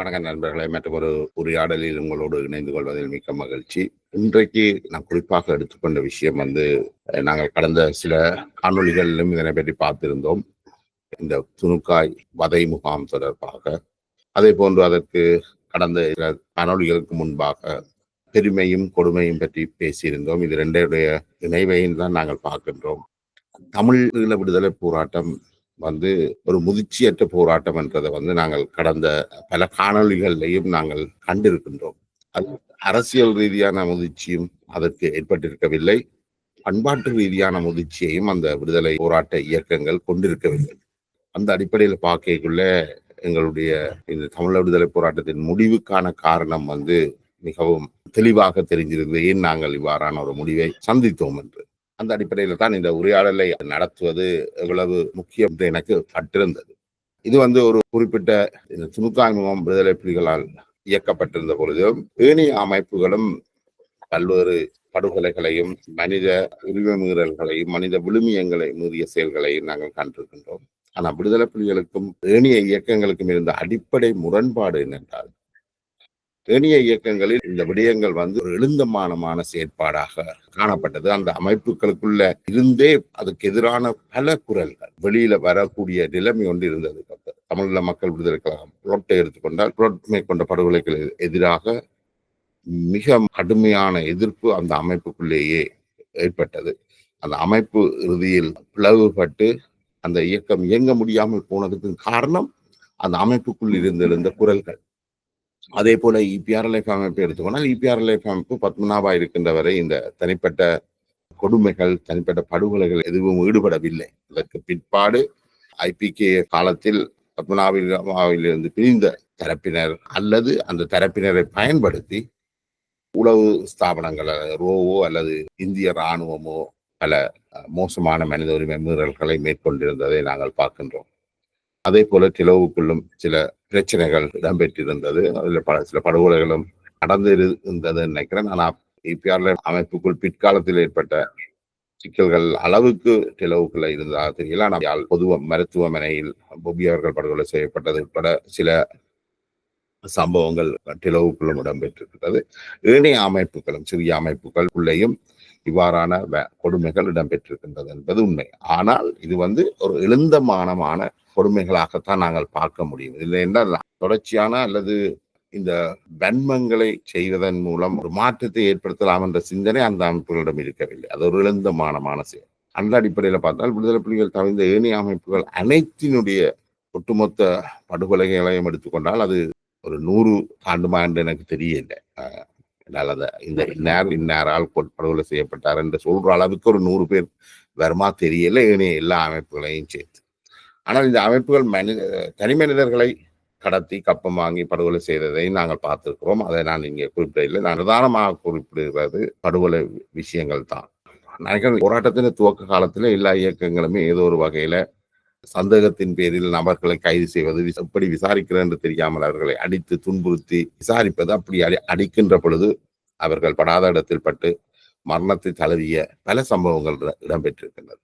வணக்கம் நண்பர்களே மற்றும் ஒரு உரையாடலில் உங்களோடு இணைந்து கொள்வதில் மிக்க மகிழ்ச்சி. இன்றைக்கு நான் குறிப்பாக எடுத்துக்கொண்ட விஷயம் வந்து நாங்கள் கடந்த சில காணொளிகளிலும் இதனை பற்றி பார்த்திருந்தோம். இந்த துணுக்காய் வதை முகாம் தொடர்பாக. அதே போன்று அதற்கு கடந்த சில காணொளிகளுக்கு முன்பாக பெருமையும் கொடுமையும் பற்றி பேசியிருந்தோம். இது ரெண்டையுடைய இணைவையும் தான் நாங்கள் பார்க்கின்றோம். தமிழ் விடுதலை போராட்டம் வந்து ஒரு முதிர்ச்சியற்ற போராட்டம் என்றதை வந்து நாங்கள் கடந்த பல காணொளிகளையும் நாங்கள் கண்டிருக்கின்றோம். அது அரசியல் ரீதியான முதிர்ச்சியும் அதற்கு ஏற்பட்டிருக்கவில்லை. பண்பாட்டு ரீதியான முதிர்ச்சியையும் அந்த விடுதலை போராட்ட இயக்கங்கள் கொண்டிருக்கவில்லை. அந்த அடிப்படையில் பார்க்கக்குள்ள எங்களுடைய இந்த தமிழ் விடுதலை போராட்டத்தின் முடிவுக்கான காரணம் வந்து மிகவும் தெளிவாக தெரிஞ்சிருந்தது. ஏன் நாங்கள் இவ்வாறான ஒரு முடிவை சந்தித்தோம் என்று? அந்த அடிப்படையில் தான் இந்த உரையாடலை நடத்துவது எவ்வளவு முக்கியம் என்று எனக்கு பட்டிருந்தது. இது வந்து ஒரு குறிப்பிட்ட இந்த துணுக்காய்முகம் விடுதலை புலிகளால் இயக்கப்பட்டிருந்த பொழுதும் ஏனைய அமைப்புகளும் பல்வேறு படுகொலைகளையும் மனித உரிமை மீறல்களையும் மனித விழுமியங்களை மீறிய செயல்களையும் நாங்கள் கண்டிருக்கின்றோம். ஆனால் விடுதலை புலிகளுக்கும் ஏனைய இயக்கங்களுக்கும் இருந்த அடிப்படை முரண்பாடு என்னென்றால் ஏனைய இயக்கங்களில் இந்த விடயங்கள் வந்து ஒரு எழுந்தமானமான செயற்பாடாக காணப்பட்டது. அந்த அமைப்புகளுக்குள்ள இருந்தே அதுக்கு எதிரான பல குரல்கள் வெளியில வரக்கூடிய நிலைமை ஒன்று இருந்தது. தமிழீழ மக்கள் விடுதலை கழகம் புரோட்டை எடுத்துக்கொண்டால் புரோட் மேற்கொண்ட படுகொலைக்கு எதிராக மிக கடுமையான எதிர்ப்பு அந்த அமைப்புக்குள்ளேயே ஏற்பட்டது. அந்த அமைப்பு இறுதியில் பிளவுபட்டு அந்த இயக்கம் இயங்க முடியாமல் போனதுக்கு காரணம் அந்த அமைப்புக்குள் இருந்திருந்த குரல்கள். அதே போல இபிஆர்எல்எஃப் அமைப்பு எடுத்துக்கோனால் இபிஆர்எல்எஃப் அமைப்பு பத்மநாபா இருக்கின்ற வரை இந்த தனிப்பட்ட கொடுமைகள் தனிப்பட்ட படுகொலைகள் எதுவும் ஈடுபடவில்லை. அதற்கு பிற்பாடு ஐபிகே காலத்தில் பத்மநாபிலிருந்து பிரிந்த தரப்பினர் அல்லது அந்த தரப்பினரை பயன்படுத்தி உளவு ஸ்தாபனங்கள் ரோவோ அல்லது இந்திய இராணுவமோ பல மோசமான மனித உரிமை மீறல்களை மேற்கொண்டிருந்ததை நாங்கள் பார்க்கின்றோம். அதே போல டிலோவுக்குள்ளும் சில பிரச்சனைகள் இடம்பெற்றிருந்தது. அதில் பல சில படுகொலைகளும் நடந்து இருந்தது நினைக்கிறேன். ஆனால் இபிஆர்ல அமைப்புக்குள் பிற்காலத்தில் ஏற்பட்ட சிக்கல்கள் அளவுக்கு டெலவுக்குள்ள இருந்ததாக தெரியல. ஆனால் பொதுவ மருத்துவமனையில் பொபி அவர்கள் படுகொலை செய்யப்பட்டது உட்பட சில சம்பவங்கள் டெலவுக்குள்ளும் இடம்பெற்றிருக்கிறது ஏனைய அமைப்புகளும் சிறிய அமைப்புகளுக்குள்ளேயும் இவ்வாறான கொடுமைகள் இடம்பெற்றிருக்கின்றது என்பது உண்மை. ஆனால் இது வந்து ஒரு எழுந்தமானமான கொடுமைகளாகத்தான் நாங்கள் பார்க்க முடியும். இல்லை என்றால் தொடர்ச்சியான அல்லது இந்த வன்மங்களை செய்வதன் மூலம் ஒரு மாற்றத்தை ஏற்படுத்தலாம் என்ற சிந்தனை அந்த அமைப்புகளிடம் இருக்கவில்லை. அது ஒரு எழுந்தமானமான செயல். அந்த அடிப்படையில் பார்த்தால் விடுதலை புலிகள் தவிர்த்த ஏனைய அமைப்புகள் அனைத்தினுடைய ஒட்டுமொத்த படுகொலைகளையும் எடுத்துக்கொண்டால் அது ஒரு நூறு ஆண்டுமா என்று எனக்கு தெரியல என்னால் இந்த இன்னார் இந்நேரால் படுகொலை செய்யப்பட்டார் என்று சொல்ற அளவுக்கு ஒரு நூறு பேர் வருமா தெரியல. ஏனைய எல்லா அமைப்புகளையும் சேர்த்து. ஆனால் இந்த அமைப்புகள் மனித தனி மனிதர்களை கடத்தி கப்பம் வாங்கி படுகொலை செய்ததை நாங்கள் பார்த்திருக்கிறோம். அதை நான் இங்கே குறிப்பிடவில்லை. நான் நிதானமாக குறிப்பிடுகிறது படுகொலை விஷயங்கள் தான். நினைக்கிறேன் போராட்டத்தின் துவக்க காலத்தில் எல்லா இயக்கங்களுமே ஏதோ ஒரு வகையில சந்தேகத்தின் பேரில் நபர்களை கைது செய்வது எப்படி விசாரிக்கிறது என்று தெரியாமல் அவர்களை அடித்து துன்புறுத்தி விசாரிப்பது அப்படி அடி அடிக்கின்ற பொழுது அவர்கள் படாத இடத்தில் பட்டு மரணத்தை தழுவிய பல சம்பவங்கள் இடம்பெற்றிருக்கின்றது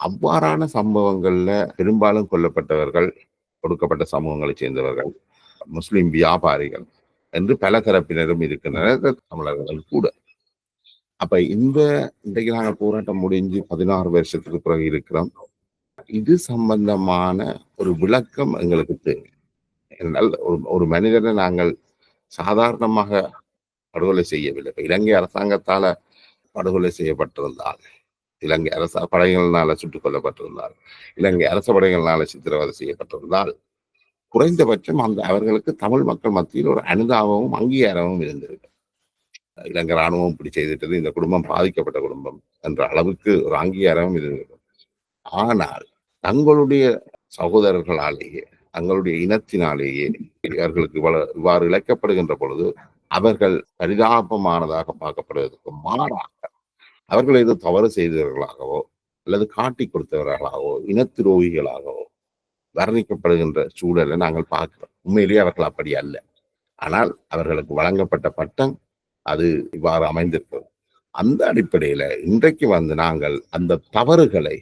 அவ்வாறான சம்பவங்கள்ல பெரும்பாலும் கொல்லப்பட்டவர்கள் கொடுக்கப்பட்ட சமூகங்களை சேர்ந்தவர்கள் முஸ்லிம் வியாபாரிகள் என்று பல தரப்பினரும் இருக்கின்றனர். தமிழர்கள் கூட. அப்ப இந்த இன்றைக்கு நாங்கள் போராட்டம் முடிஞ்சு பதினாறு வருஷத்துக்கு பிறகு இருக்கிறோம். இது சம்பந்தமான ஒரு விளக்கம் எங்களுக்கு தேவை. என்றால் ஒரு ஒரு மனிதனை நாங்கள் சாதாரணமாக படுகொலை செய்யவில்லை. இப்ப இலங்கை அரசாங்கத்தால படுகொலை செய்யப்பட்டிருந்தால் இலங்கை அரச படைகளினால சுட்டுக் கொல்லப்பட்டிருந்தால் இலங்கை அரச படைகளினால சித்திரவதை செய்யப்பட்டிருந்தால் குறைந்தபட்சம் அந்த அவர்களுக்கு தமிழ் மக்கள் மத்தியில் ஒரு அனுதாபமும் அங்கீகாரமும் இருந்திருக்கு இலங்கை ராணுவம் இப்படி செய்துட்டது இந்த குடும்பம் பாதிக்கப்பட்ட குடும்பம் என்ற அளவுக்கு ஒரு அங்கீகாரமும் இருந்தது ஆனால் தங்களுடைய சகோதரர்களாலேயே தங்களுடைய இனத்தினாலேயே அவர்களுக்கு இவ்வாறு இழைக்கப்படுகின்ற பொழுது அவர்கள் பரிதாபமானதாக பார்க்கப்படுவதற்கு மாறாக அவர்கள் ஏதோ தவறு செய்தவர்களாகவோ அல்லது காட்டி கொடுத்தவர்களாகவோ இனத்துரோகிகளாகவோ வர்ணிக்கப்படுகின்ற சூழலை நாங்கள் பார்க்கிறோம். உண்மையிலேயே அவர்கள் அப்படி அல்ல. ஆனால் அவர்களுக்கு வழங்கப்பட்ட பட்டம் அது இவ்வாறு அமைந்திருக்கிறது. அந்த அடிப்படையில இன்றைக்கு வந்து நாங்கள் அந்த தவறுகளை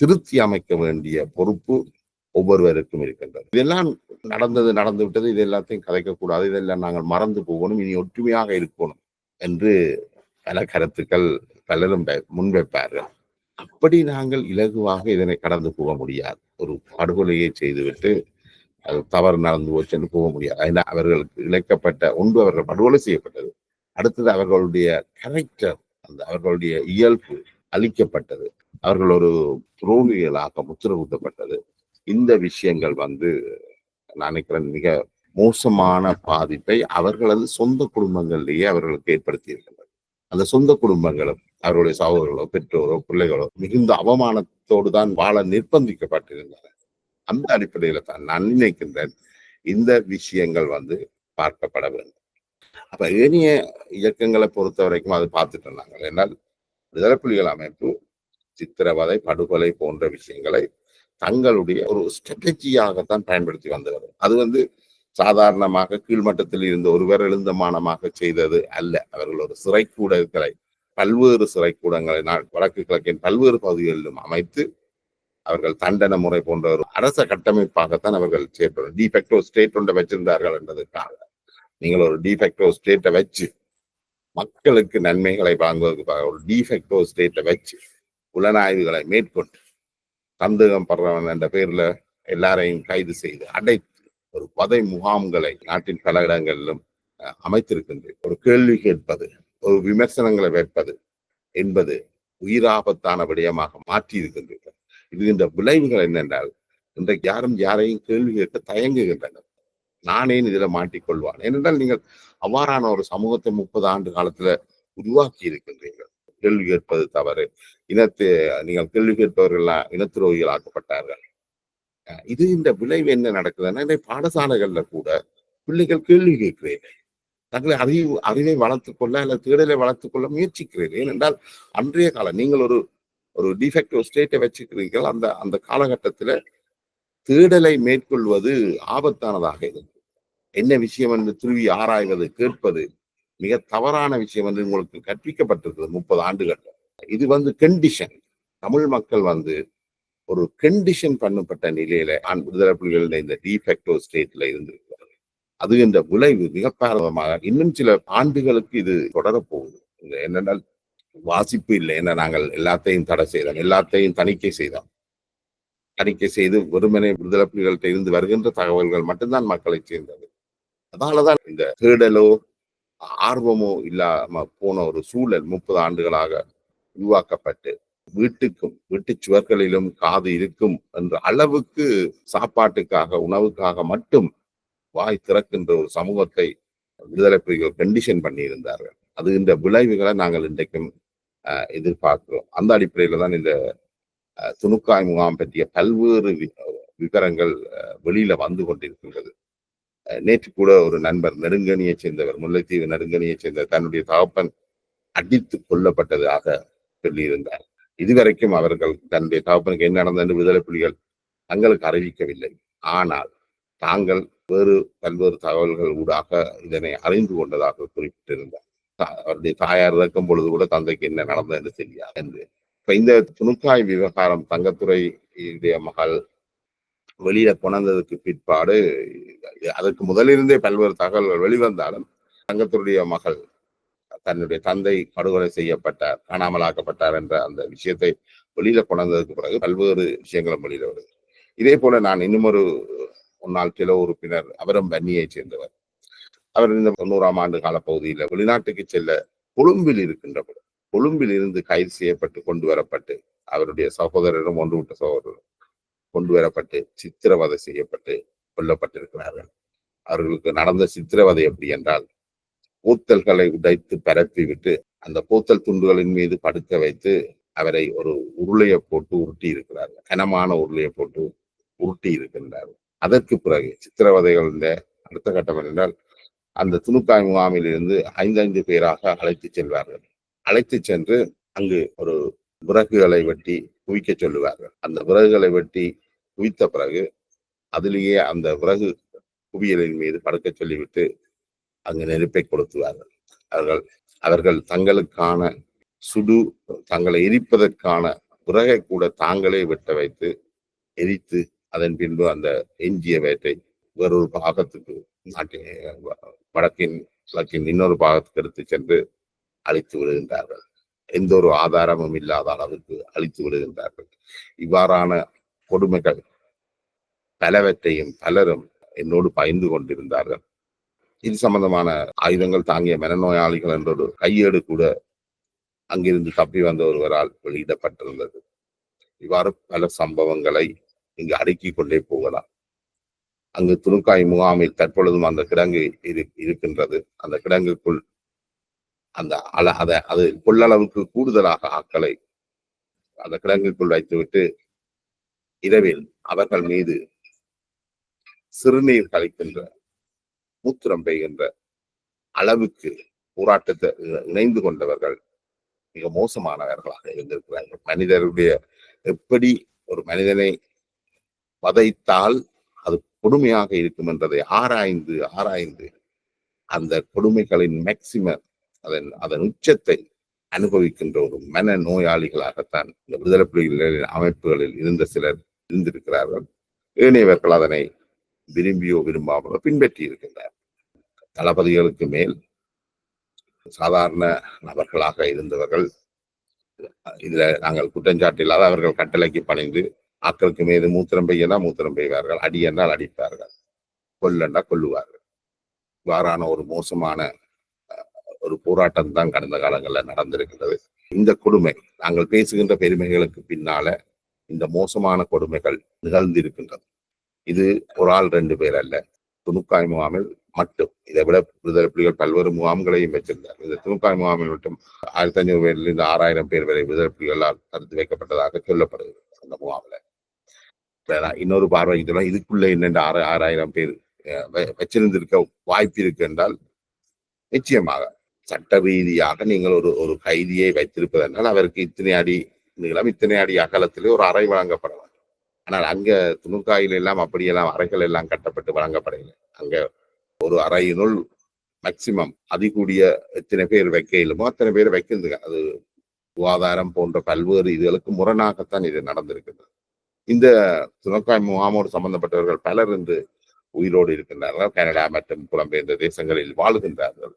திருத்தி அமைக்க வேண்டிய பொறுப்பு ஒவ்வொருவருக்கும் இருக்கின்றது. இதெல்லாம் நடந்தது நடந்து விட்டது இது எல்லாத்தையும் கதைக்கக்கூடாது இதெல்லாம் நாங்கள் மறந்து போகணும் இனி ஒற்றுமையாக இருக்கணும் என்று பல கருத்துக்கள் பலரும் முன்வைப்பார்கள் அப்படி நாங்கள் இலகுவாக இதனை கடந்து போக முடியாது. ஒரு படுகொலையை செய்துவிட்டு அது தவறு நடந்து போச்சு என்று போக முடியாது. ஏன்னா அவர்களுக்கு இழைக்கப்பட்ட ஒன்று அவர்கள் படுகொலை செய்யப்பட்டது அடுத்தது அவர்களுடைய கேரக்டர் அந்த அவர்களுடைய இயல்பு அழிக்கப்பட்டது. அவர்கள் ஒரு துரோகிகளாக முத்திரகுத்தப்பட்டது. இந்த விஷயங்கள் வந்து நான் நினைக்கிறேன் மிக மோசமான பாதிப்பை அவர்களது சொந்த குடும்பங்களிலேயே அவர்களுக்கு ஏற்படுத்தி இருக்கின்றனர் அந்த சொந்த குடும்பங்களும் அவருடைய சகோதரர்களோ பெற்றோரோ பிள்ளைகளோ மிகுந்த அவமானத்தோடு தான் வாழ நிர்பந்திக்கப்பட்டிருந்தனர் அந்த அடிப்படையில தான் நான் நினைக்கின்றேன் இந்த விஷயங்கள் வந்து பார்க்கப்பட வேண்டும். அப்ப ஏனைய இயக்கங்களை பொறுத்த வரைக்கும் அது பார்த்துட்டு இருந்தாங்க ஏன்னால் விடுதலை புலிகள் அமைப்பு சித்திரவதை படுகொலை போன்ற விஷயங்களை தங்களுடைய ஒரு ஸ்ட்ராட்டஜியாகத்தான் பயன்படுத்தி வந்தவர் அது வந்து சாதாரணமாக கீழ்மட்டத்தில் இருந்த ஒருவர் எழுந்தமானமாக செய்தது அல்ல. அவர்கள் ஒரு சிறைக்கூடங்களை பல்வேறு சிறைக்கூடங்களை நான் வடக்கு கிழக்கின் பல்வேறு பகுதிகளிலும் அமைத்து அவர்கள் தண்டன முறை போன்ற ஒரு அரச கட்டமைப்பாகத்தான் அவர்கள் செயற்படும் டிஃபெக்டோ ஸ்டேட் ஒன்றை வச்சிருந்தார்கள் என்றதுக்காக நீங்கள் ஒரு டிஃபெக்டோ ஸ்டேட்டை வச்சு மக்களுக்கு நன்மைகளை வழங்குவதற்காக ஒரு டிஃபெக்டோ ஸ்டேட்டை வச்சு புலனாய்வுகளை மேற்கொண்டு சந்தேகம் படுறவன் என்ற பேர்ல எல்லாரையும் கைது செய்து அடைத்து ஒரு பதை முகாம்களை நாட்டின் பல இடங்களிலும் அஹ், அமைத்திருக்கின்றேன் ஒரு கேள்வி கேட்பது ஒரு விமர்சனங்களை வைப்பது என்பது உயிராபத்தான விடயமாக மாற்றி இருக்கின்றீர்கள் இது இந்த விளைவுகள் என்னென்றால் இன்றைக்கு யாரும் யாரையும் கேள்வி கேட்க தயங்குகின்றனர். நானே இதுல மாட்டிக்கொள்வான். ஏனென்றால் நீங்கள் அவ்வாறான ஒரு சமூகத்தை முப்பது ஆண்டு காலத்துல உருவாக்கி இருக்கின்றீர்கள் கேள்வி கேட்பது தவறு. இனத்து நீங்கள் கேள்வி கேட்பவர்கள் இனத்துரோகிகள் ஆக்கப்பட்டார்கள் இது இந்த விளைவு என்ன நடக்குதுன்னா இந்த பாடசாலைகள்ல கூட பிள்ளைகள் கேள்வி கேட்கிறேன். தங்களை அறிவு அறிவை வளர்த்துக்கொள்ள அல்லது தேடலை வளர்த்துக்கொள்ள முயற்சிக்கிறீர்கள் ஏனென்றால் அன்றைய காலம் நீங்கள் ஒரு ஒரு டிஃபெக்டிவ் ஸ்டேட்டை வச்சுக்கிறீர்கள். அந்த அந்த காலகட்டத்துல தேடலை மேற்கொள்வது ஆபத்தானதாக இருந்தது. என்ன விஷயம் என்று துருவி ஆராய்வது கேட்பது மிக தவறான விஷயம் வந்து உங்களுக்கு கற்பிக்கப்பட்டிருக்கிறது முப்பது ஆண்டுகள் இது வந்து கண்டிஷன் தமிழ் மக்கள் வந்து ஒரு கண்டிஷன் பண்ணப்பட்ட நிலையில ஆண் விடுதலை புலிகள் இந்த டிஃபெக்டோ ஸ்டேட்ல இருந்திருக்கிறார்கள். அது என்ற விளைவு மிக பாரதமாக இன்னும் சில ஆண்டுகளுக்கு இது தொடரப்போகுது என்னென்னால் வாசிப்பு இல்லை என்ன நாங்கள் எல்லாத்தையும் தடை செய்தோம் எல்லாத்தையும் தணிக்கை செய்தோம் தணிக்கை செய்து வெறுமனே விடுதலை புலிகள்கிட்ட இருந்து வருகின்ற தகவல்கள் மட்டும்தான் மக்களை சேர்ந்தது. அதனாலதான் இந்த தேடலோ ஆர்வமோ இல்லாம போன ஒரு சூழல் முப்பது ஆண்டுகளாக உருவாக்கப்பட்டு வீட்டுக்கும் வீட்டு சுவர்களிலும் காது இருக்கும் என்ற அளவுக்கு சாப்பாட்டுக்காக உணவுக்காக மட்டும் வாய் திறக்கின்ற ஒரு சமூகத்தை விடுதலை புலிகள் கண்டிஷன் பண்ணியிருந்தார்கள். அது இந்த விளைவுகளை நாங்கள் இன்றைக்கும் எதிர்பார்க்கிறோம். அந்த அடிப்படையில தான் இந்த துணுக்காய் முகாம் பற்றிய பல்வேறு வி- விவரங்கள் வெளியில வந்து கொண்டிருக்கின்றது. நேற்று கூட ஒரு நண்பர் நெடுங்கனியை சேர்ந்தவர் முல்லைத்தீவு நெடுங்கனியை சேர்ந்த தன்னுடைய தகப்பன் அடித்து கொல்லப்பட்டதாக சொல்லியிருந்தார். இதுவரைக்கும் அவர்கள் தன்னுடைய தகப்பனுக்கு என்ன நடந்தது என்று விடுதலை புலிகள் தங்களுக்கு அறிவிக்கவில்லை. ஆனால் தாங்கள் வேறு பல்வேறு தகவல்கள் ஊடாக இதனை அறிந்து கொண்டதாக குறிப்பிட்டிருந்தார். அவருடைய தாயார் இறக்கும் பொழுது கூட தந்தைக்கு என்ன நடந்தது என்று தெரியாது. என்று இப்ப இந்த துணுக்காய் விவகாரம் தங்கத்துறை மகள் வெளியில கொண்டதுக்கு பிற்பாடு அதற்கு முதலிருந்தே பல்வேறு தகவல்கள் வெளிவந்தாலும் தங்கத்துடைய மகள் தன்னுடைய தந்தை படுகொலை செய்யப்பட்டார் காணாமலாக்கப்பட்டார் என்ற அந்த விஷயத்தை வெளியில கொண்டதுக்கு பிறகு பல்வேறு விஷயங்களும் வெளியில வருது. இதே போல நான் இன்னுமொரு முன்னாள் கிலோ உறுப்பினர் அவரும் பன்னியைச் சேர்ந்தவர். அவர் இந்த தொண்ணூறாம் ஆண்டு காலப்பகுதியில் வெளிநாட்டுக்கு செல்ல கொழும்பில் இருக்கின்ற கொழும்பில் இருந்து கைது செய்யப்பட்டு கொண்டு வரப்பட்டு அவருடைய சகோதரரும் ஒன்று விட்ட சகோதரரும் கொண்டு வரப்பட்டு சித்திரவதை செய்யப்பட்டு கொல்லப்பட்டிருக்கிறார்கள். அவர்களுக்கு நடந்த சித்திரவதை எப்படி என்றால் பூத்தல்களை உடைத்து பரப்பி விட்டு அந்த பூத்தல் துண்டுகளின் மீது படுக்க வைத்து அவரை ஒரு உருளையை போட்டு உருட்டி இருக்கிறார்கள் கனமான உருளையை போட்டு உருட்டி இருக்கின்றார்கள் அதற்கு பிறகு சித்திரவதைகள் அடுத்த கட்டம் என்றால் அந்த துணுக்காய் முகாமிலிருந்து ஐந்தைந்து ஐந்து பேராக அழைத்து செல்வார்கள். அழைத்து சென்று அங்கு ஒரு விறகுகளை வெட்டி குவிக்க சொல்லுவார்கள். அந்த விறகுகளை வெட்டி குவித்த பிறகு அதிலேயே அந்த விறகு குவியலின் மீது படுக்க சொல்லிவிட்டு அங்கு நெருப்பை கொளுத்துவார்கள். அவர்கள் அவர்கள் தங்களுக்கான சுடு தங்களை எரிப்பதற்கான விறகை கூட தாங்களே வெட்ட வைத்து எரித்து அதன் பின்பு அந்த எஞ்சிய வேட்டை வேறொரு பாகத்துக்கு நாட்டின் வடக்கின் கிழக்கின் இன்னொரு பாகத்துக்கு எடுத்து சென்று அழித்து விடுகின்றார்கள். எந்த ஒரு ஆதாரமும் இல்லாத அளவுக்கு அழித்து விடுகின்றார்கள். இவ்வாறான கொடுமைகள் பலவற்றையும் பலரும் என்னோடு பயந்து கொண்டிருந்தார்கள். இது சம்பந்தமான ஆயுதங்கள் தாங்கிய மனநோயாளிகள் என்ற ஒரு கையேடு கூட அங்கிருந்து தப்பி வந்த ஒருவரால் வெளியிடப்பட்டிருந்தது. இவ்வாறு பல சம்பவங்களை இங்கு அடுக்கிக் கொண்டே போகலாம். அங்கு துணுக்காய் முகாமில் தற்பொழுதும் அந்த கிடங்கு இரு இருக்கின்றது. அந்த கிடங்குக்குள் அந்த அள அதை அது கொள்ளளவுக்கு கூடுதலாக ஆக்களை அந்த கிடங்குக்குள் வைத்துவிட்டு இரவில் அவர்கள் மீது சிறுநீர் கழிக்கின்ற மூத்திரம் பெய்கின்ற அளவுக்கு போராட்டத்தை இணைந்து கொண்டவர்கள் மிக மோசமானவர்களாக இருந்திருக்கிறார்கள். மனிதருடைய எப்படி ஒரு மனிதனை வதைத்தால் அது கொடுமையாக இருக்கும் என்றதை ஆராய்ந்து ஆராய்ந்து அந்த கொடுமைகளின் மேக்சிமம் அதன் அதன் உச்சத்தை அனுபவிக்கின்ற ஒரு மன நோயாளிகளாகத்தான் இந்த விடுதலை புலிகளின் அமைப்புகளில் இருந்த சிலர் இருந்திருக்கிறார்கள். ஏனையவர்கள் அதனை விரும்பியோ விரும்பாமலோ பின்பற்றி இருக்கின்றார். தளபதிகளுக்கு மேல் சாதாரண நபர்களாக இருந்தவர்கள் இதுல நாங்கள் குற்றஞ்சாட்டில்லாத அவர்கள் கட்டளைக்கு பணிந்து ஆக்களுக்கு மீது மூத்திரம் பெய்யனா மூத்திரம் பெய்வார்கள் அடி என்றால் அடிப்பார்கள் கொல்லண்டா கொல்லுவார்கள். இவ்வாறான ஒரு மோசமான ஒரு போராட்டம் தான் கடந்த காலங்களில் நடந்திருக்கிறது. இந்த கொடுமை நாங்கள் பேசுகின்ற பெருமைகளுக்கு பின்னால இந்த மோசமான கொடுமைகள் நிகழ்ந்திருக்கின்றது. இது ஒரு ஆள் ரெண்டு பேர் அல்ல துணுக்காய் முகாமில் மட்டும். இதை விட விடுதலை புலிகள் பல்வேறு முகாம்களையும் வச்சிருந்தார் இந்த துணுக்காய் முகாமில் மட்டும் ஆயிரத்தி ஐநூறு பேரிலிருந்து ஆறாயிரம் பேர் வரை விடுதலை புலிகளால் தடுத்து வைக்கப்பட்டதாக சொல்லப்படுகிறது அந்த முகாமில். இன்னொரு பார்வை இதெல்லாம் இதுக்குள்ளே என்னென்று ஆறு ஆறாயிரம் பேர் வச்சிருந்திருக்க வாய்ப்பு இருக்கு என்றால் நிச்சயமாக சட்ட ரீதியாக நீங்கள் ஒரு ஒரு கைதியை வைத்திருப்பதென்றால் அவருக்கு இத்தனை அடி நீளம் இத்தனை அடி அகலத்திலே ஒரு அறை வழங்கப்பட வேண்டும். ஆனால் அங்க துணுக்காயில் எல்லாம் அப்படியெல்லாம் அறைகள் எல்லாம் கட்டப்பட்டு வழங்கப்படவில்லை. அங்க ஒரு அறையினுள் மேக்சிமம் அதிகூடிய எத்தனை பேர் வைக்க இல்லமோ அத்தனை பேர் வைக்கிறதுங்க அது சுகாதாரம் போன்ற பல்வேறு இதுகளுக்கு முரணாகத்தான் இது நடந்திருக்கிறது இந்த துணக்காய் முகாமோடு சம்பந்தப்பட்டவர்கள் பலர் இன்று உயிரோடு இருக்கின்றார்கள். கனடா மற்றும் புலம்பெயர்ந்த தேசங்களில் வாழுகின்றார்கள்.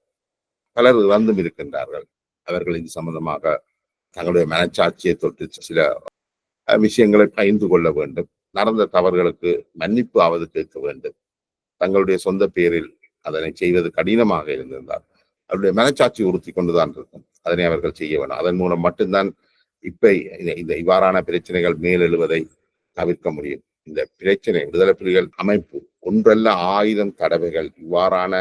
பலர் இறந்தும் இருக்கின்றார்கள். அவர்கள் இது சம்பந்தமாக தங்களுடைய மனச்சாட்சியை தொட்டு சில விஷயங்களை பகிர்ந்து கொள்ள வேண்டும். நடந்த தவறுகளுக்கு மன்னிப்பு ஆவது கேட்க வேண்டும். தங்களுடைய சொந்த பேரில் அதனை செய்வது கடினமாக இருந்திருந்தார் அவருடைய மனச்சாட்சி உறுத்தி கொண்டுதான் இருக்கும். அதனை அவர்கள் செய்ய வேண்டும் அதன் மூலம் மட்டும்தான் இப்ப இந்த இவ்வாறான பிரச்சனைகள் மேலெழுவதை தவிர்க்க முடியும். இந்த பிரச்சனை விடுதலை புலிகள் அமைப்பு ஒன்றல்ல ஆயிரம் தடவைகள் இவ்வாறான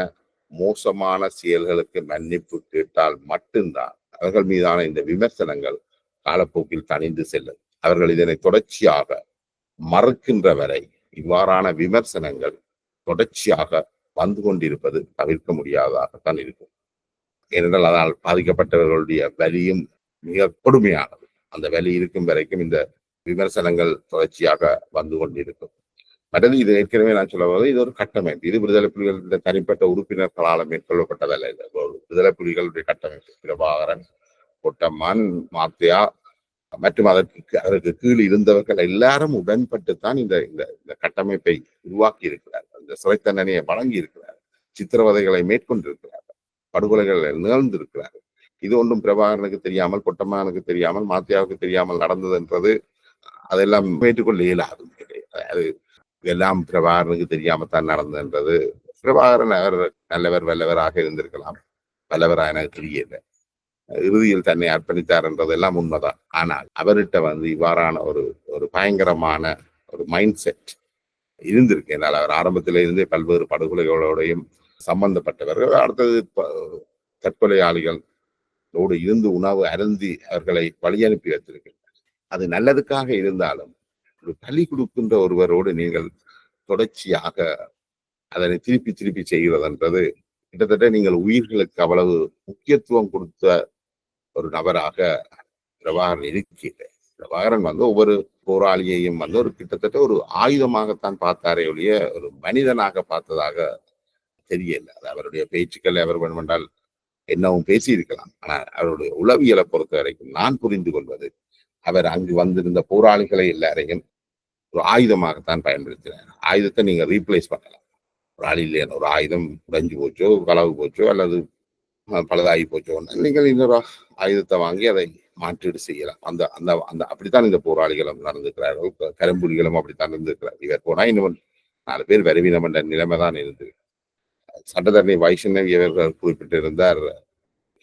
மோசமான செயல்களுக்கு மன்னிப்பு கேட்டால் மட்டும்தான். அவர்கள் மீதான இந்த விமர்சனங்கள் காலப்போக்கில் தணிந்து செல்லும். அவர்கள் இதனை தொடர்ச்சியாக மறுக்கின்ற வரை இவ்வாறான விமர்சனங்கள் தொடர்ச்சியாக வந்து கொண்டிருப்பது தவிர்க்க முடியாததாகத்தான் இருக்கும். ஏனென்றால் அதனால் பாதிக்கப்பட்டவர்களுடைய வலியும் மிக கொடுமையானது. அந்த வலி இருக்கும் வரைக்கும் இந்த விமர்சனங்கள் தொடர்ச்சியாக வந்து கொண்டிருக்கும். மற்றது இது ஏற்கனவே நான் சொல்ல இது ஒரு கட்டமைப்பு. இது விடுதலை புலிகள் இந்த தனிப்பட்ட உறுப்பினர்களால் மேற்கொள்ளப்பட்டதல்ல இது. விடுதலை புலிகளுடைய கட்டமைப்பு. பிரபாகரன் கொட்டம்மான் மாத்தியா மற்றும் அதற்கு அதற்கு கீழ் இருந்தவர்கள் எல்லாரும் உடன்பட்டுத்தான் இந்த இந்த கட்டமைப்பை உருவாக்கி இருக்கிறார் இந்த சிறை தண்டனையை வழங்கி இருக்கிறார் சித்திரவதைகளை மேற்கொண்டிருக்கிறார் படுகொலைகள் நிகழ்ந்திருக்கிறார் இது ஒன்றும் பிரபாகரனுக்கு தெரியாமல் கொட்டம்மானுக்கு தெரியாமல் மாத்தியாவுக்கு தெரியாமல் நடந்தது என்றது அதெல்லாம் ஏற்றுக்கொள்ள இயலாது. அது எல்லாம் பிரபாகரனுக்கு தெரியாமத்தான் நடந்ததுன்றது. பிரபாகரன் அவர் நல்லவர் வல்லவராக இருந்திருக்கலாம். வல்லவரா எனக்கு தெரியல. இறுதியில் தன்னை அர்ப்பணித்தார் என்றதெல்லாம் உண்மைதான். ஆனால் அவர்கிட்ட வந்து இவ்வாறான ஒரு ஒரு பயங்கரமான ஒரு மைண்ட் செட் இருந்திருக்கு. என்னால் அவர் ஆரம்பத்தில இருந்தே பல்வேறு படுகொலைகளோடையும் சம்பந்தப்பட்டவர்கள் அடுத்தது தற்கொலையாளிகளோடு இருந்து உணவு அருந்தி அவர்களை வழி அனுப்பி வைத்திருக்கின்றனர். அது நல்லதுக்காக இருந்தாலும் பலி கொடுக்கின்ற ஒருவரோடு நீங்கள் தொடர்ச்சியாக அதனை திருப்பி திருப்பி செய்வதென்றது கிட்டத்தட்ட நீங்கள் உயிர்களுக்கு அவ்வளவு முக்கியத்துவம் கொடுத்த ஒரு நபராக பிரபாகரன் இருக்கிறேன் பிரபாகரன் வந்து ஒவ்வொரு போராளியையும் வந்து ஒரு கிட்டத்தட்ட ஒரு ஆயுதமாகத்தான் பார்த்தாரே ஒழிய ஒரு மனிதனாக பார்த்ததாக தெரியல. அது அவருடைய பேச்சுக்கள் அவர் வேண்டுமென்றால் என்னவும் பேசியிருக்கலாம். ஆனால் அவருடைய உளவியலை பொறுத்த வரைக்கும் நான் புரிந்து கொள்வது அவர் அங்கு வந்திருந்த போராளிகளை எல்லாரையும் ஒரு ஆயுதமாகத்தான் பயன்படுத்தினார். ஆயுதத்தை நீங்க ரீப்ளேஸ் பண்ணலாம். ஒரு ஆள் இல்லையான ஒரு ஆயுதம் உடைஞ்சு போச்சோ களவு போச்சோ அல்லது பழுதாகி போச்சோ நீங்கள் இன்னொரு ஆயுதத்தை வாங்கி அதை மாற்றீடு செய்யலாம். அந்த அந்த அந்த அப்படித்தான் இந்த போராளிகளும் நடந்துக்கிறார்கள். கரும்புலிகளும் அப்படித்தான் இருந்திருக்கிறார். இவர் போனா இன்னும் நாலு பேர் வருவினம் என்ற நிலைமை தான் இருந்தது. சட்டத்தரணி வைஷ்ணவி இவர்கள் குறிப்பிட்டிருந்தார்.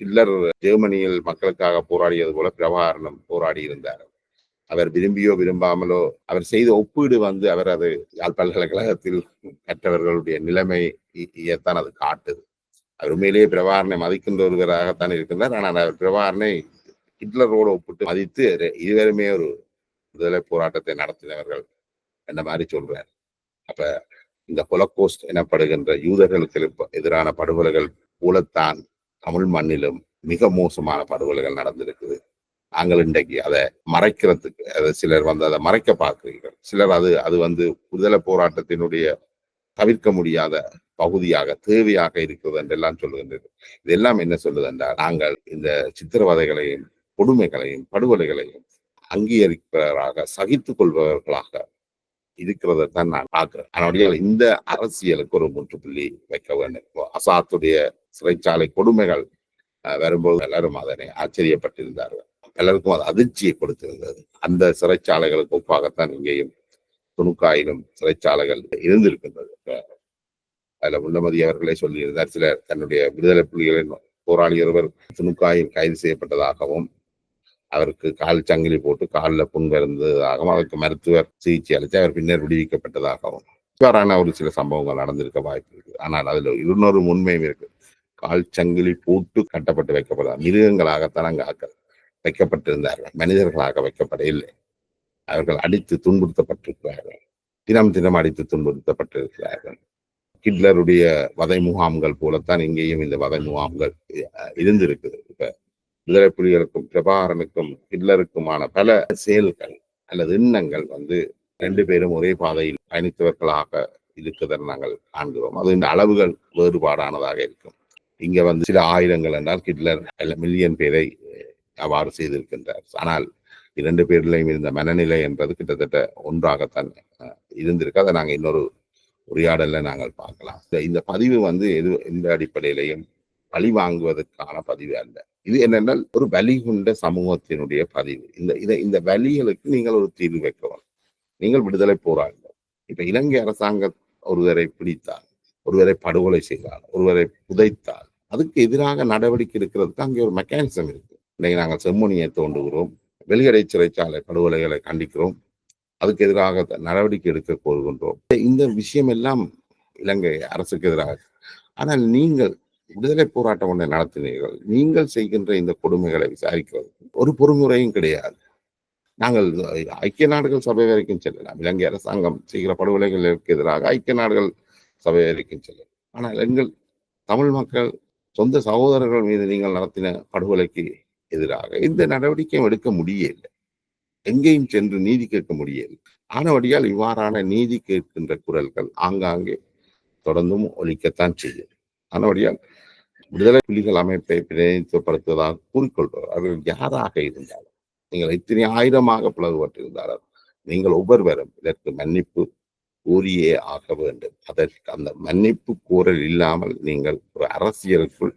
ஹிட்லர் ஜெர்மனியில் மக்களுக்காக போராடியது போல பிரபாகரனும் போராடி இருந்தார் அவர் விரும்பியோ விரும்பாமலோ அவர் செய்த ஒப்பீடு வந்து அவர் அது யாழ் பல்கலைக்கழகத்தில் கற்றவர்களுடைய நிலைமை தான் அது காட்டுது. அவர் உண்மையிலேயே பிரபாகரனை மதிக்கின்ற ஒருவராகத்தான் இருக்கின்றார். ஆனால் அவர் பிரபாகரனை ஹிட்லரோடு ஒப்பிட்டு மதித்து இருவருமே ஒரு விடுதலை போராட்டத்தை நடத்தினவர்கள் என்ன மாதிரி சொல்றார். அப்ப இந்த ஹொலோகோஸ்ட் எனப்படுகின்ற யூதர்களுக்கு எதிரான படுகொலைகள் போலத்தான் தமிழ் மண்ணிலும் மிக மோசமான படுகொலைகள் நடந்திருக்குது. நாங்கள் இன்றைக்கு அதை மறைக்கிறதுக்கு அதை சிலர் வந்து அதை மறைக்க பார்க்கிறீர்கள். சிலர் அது அது வந்து விடுதலை போராட்டத்தினுடைய தவிர்க்க முடியாத பகுதியாக தேவையாக இருக்கிறது என்றெல்லாம் சொல்லுகின்றது இதெல்லாம் என்ன சொல்லுது என்றால் நாங்கள் இந்த சித்திரவதைகளையும் கொடுமைகளையும் படுகொலைகளையும் அங்கீகரிப்பவராக சகித்துக் கொள்பவர்களாக இருக்கிறதை தான் நான் பார்க்கிறேன். அதனுடைய இந்த அரசியலுக்கு ஒரு முற்றுப்புள்ளி வைக்க வேண்டும். அசாத்துடைய சிறைச்சாலை கொடுமைகள் வரும்போது எல்லாரும் அதனை ஆச்சரியப்பட்டிருந்தார்கள். எல்லாருக்கும் அது அதிர்ச்சியை கொடுத்திருந்தது. அந்த சிறைச்சாலைகளுக்கு ஒப்பாகத்தான் இங்கேயும் துணுக்காயிலும் சிறைச்சாலைகள் இருந்திருக்கின்றது. அதுல முன்னமதி அவர்களே சொல்லியிருந்தார் சிலர் தன்னுடைய விடுதலை புலிகளின் போராளி ஒருவர் துணுக்காயில் கைது செய்யப்பட்டதாகவும் அவருக்கு கால் சங்கிலி போட்டு காலில் புண் அதுக்கு மருத்துவர் சிகிச்சை அளித்து அவர் பின்னர் விடுவிக்கப்பட்டதாகவும் இவ்வாறான ஒரு சில சம்பவங்கள் நடந்திருக்க வாய்ப்பு இருக்கு. ஆனால் அதுல இன்னொரு உண்மையும் இருக்கு. கால் சங்கிலி போட்டு கட்டப்பட்டு வைக்கப்படாது மிருகங்களாகத்தான் அங்கு ஆக்க வைக்கப்பட்டிருந்தார்கள். மனிதர்களாக வைக்கப்படவில்லை. அவர்கள் அடித்து துன்புறுத்தப்பட்டிருக்கிறார்கள். தினம் தினம் அடித்து துன்புறுத்தப்பட்டிருக்கிறார்கள். ஹிட்லருடைய வதை முகாம்கள் போலத்தான் இங்கேயும் இந்த வதை முகாம்கள் இருந்திருக்குது. இப்ப விடுதலை புலிகளுக்கும் பிரபாகரனுக்கும் ஹிட்லருக்குமான பல செயல்கள் அல்லது எண்ணங்கள் வந்து ரெண்டு பேரும் ஒரே பாதையில் பயணித்தவர்களாக இருக்கிறதை நாங்கள் காண்கிறோம். அது இந்த அளவுகள் வேறுபாடானதாக இருக்கும். இங்க வந்து சில ஆயிரங்கள் என்றால் ஹிட்லர் மில்லியன் பேரை அவ்வாறு செய்திருக்கின்றார். ஆனால் இரண்டு பேரிலையும் இருந்த மனநிலை என்பது கிட்டத்தட்ட ஒன்றாகத்தான் இருந்திருக்கு. அதை நாங்கள் இன்னொரு உரையாடல நாங்கள் பார்க்கலாம். இந்த- இந்த பதிவு வந்து எது எந்த அடிப்படையிலையும் பழி வாங்குவதற்கான பதிவு அல்ல. இது என்னென்றால் ஒரு வலி கொண்ட சமூகத்தினுடைய பதிவு. இந்த இதை இந்த வலிகளுக்கு நீங்கள் ஒரு தீர்வு வைக்கணும் நீங்கள் விடுதலை போராடுங்கள். இப்ப இலங்கை அரசாங்கம் ஒருவரை பிடித்தால் ஒருவரை படுகொலை செய்தால் ஒருவரை புதைத்தால் அதுக்கு எதிராக நடவடிக்கை எடுக்கிறதுக்கு அங்கே ஒரு மெக்கானிசம் இருக்கு. இன்னைக்கு நாங்கள் செம்மொழியை தோண்டுகிறோம் வெளியடை சிறைச்சாலை படுகொலைகளை கண்டிக்கிறோம் அதுக்கு எதிராக த- நடவடிக்கை எடுக்க கோருகின்றோம். இந்த விஷயம் எல்லாம் இலங்கை அரசுக்கு எதிராக. ஆனால் நீங்கள் விடுதலை போராட்டம் ஒன்றை நடத்தினீர்கள். நீங்கள் செய்கின்ற இந்த கொடுமைகளை விசாரிக்கிறது ஒரு பொறுமுறையும் கிடையாது. நாங்கள் ஐக்கிய நாடுகள் சபை வரைக்கும் செல்லலாம். இலங்கை அரசாங்கம் செய்கிற படுகொலைகளுக்கு எதிராக ஐக்கிய நாடுகள் சபை வரைக்கும் செல்லலாம் ஆனால் எங்கள் தமிழ் மக்கள் சொந்த சகோதரர்கள் மீது நீங்கள் நடத்தின படுகொலைக்கு எதிராக இந்த நடவடிக்கையும் எடுக்க முடியவில்லை. எங்கேயும் சென்று நீதி கேட்க முடியவில்லை. ஆனவடியால் இவ்வாறான நீதி கேட்கின்ற குரல்கள் ஆங்காங்கே தொடர்ந்தும் ஒலிக்கத்தான் செய்யும். ஆனவடியால் விடுதலை புலிகள் அமைப்பை பிரதிநிதித்துவப்படுத்துவதாக கூறிக்கொள்பவர். அவர்கள் யாராக இருந்தாலும் நீங்கள் இத்தனை ஆயிரமாக பிளவுபட்டிருந்தாலும் நீங்கள் ஒவ்வொருவரும் இதற்கு மன்னிப்பு கூறியே ஆக வேண்டும். அதற்கு அந்த மன்னிப்பு கூறல் இல்லாமல் நீங்கள் ஒரு அரசியலுக்குள்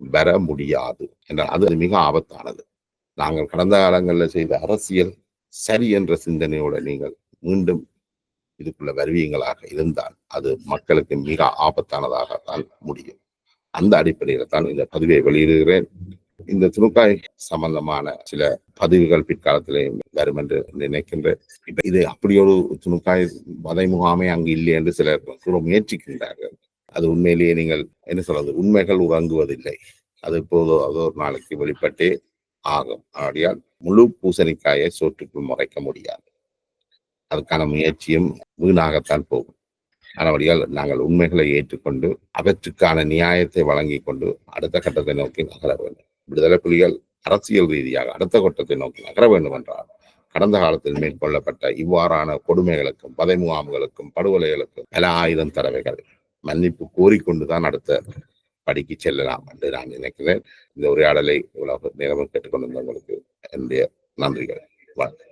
வர முடியாது என்றால் அது மிக ஆபத்தானது. நாங்கள் கடந்த காலங்களில் செய்த அரசியல் சரி என்ற சிந்தனையோடு நீங்கள் மீண்டும் இதுக்குள்ள வருவீங்களாக இருந்தால் அது மக்களுக்கு மிக ஆபத்தானதாகத்தான் முடியும். அந்த அடிப்படையில் தான் இந்த பதிவை வெளியிடுகிறேன். இந்த துணுக்காய் சம்பந்தமான சில பதிவுகள் பிற்காலத்திலே வரும் என்று நினைக்கின்றேன். இப்ப இது அப்படி ஒரு துணுக்காய் வதை முகாமே அங்கு இல்லை என்று சிலர் கூற முயற்சிக்கின்றார்கள். அது உண்மையிலேயே நீங்கள் என்ன சொல்றது? உண்மைகள் உறங்குவதில்லை. அது இப்போது அது ஒரு நாளைக்கு வெளிப்பட்டே ஆகும். ஆடியால் முழு பூசணிக்காயை சோற்றுக்குள் முறைக்க முடியாது. அதுக்கான முயற்சியும் வீணாகத்தான் போகும். ஆனபடியால் நாங்கள் உண்மைகளை ஏற்றுக்கொண்டு அவற்றுக்கான நியாயத்தை வழங்கி கொண்டு அடுத்த கட்டத்தை நோக்கி நகர வேண்டும். விடுதலை புலிகள் அரசியல் ரீதியாக அடுத்த கட்டத்தை நோக்கி நகர வேண்டும் என்றால் கடந்த காலத்தில் மேற்கொள்ளப்பட்ட இவ்வாறான கொடுமைகளுக்கும் பதை முகாம்களுக்கும் படுகொலைகளுக்கும் பல ஆயுதம் தடவைகள் மன்னிப்பு கோரிக்கொண்டுதான் அடுத்த படிக்கு செல்லலாம் என்று நான் நினைக்கிறேன். இந்த உரையாடலை இவ்வளவு நேரமும் கேட்டுக்கொண்டிருந்தவங்களுக்கு என்னுடைய நன்றிகள். வணக்கம்.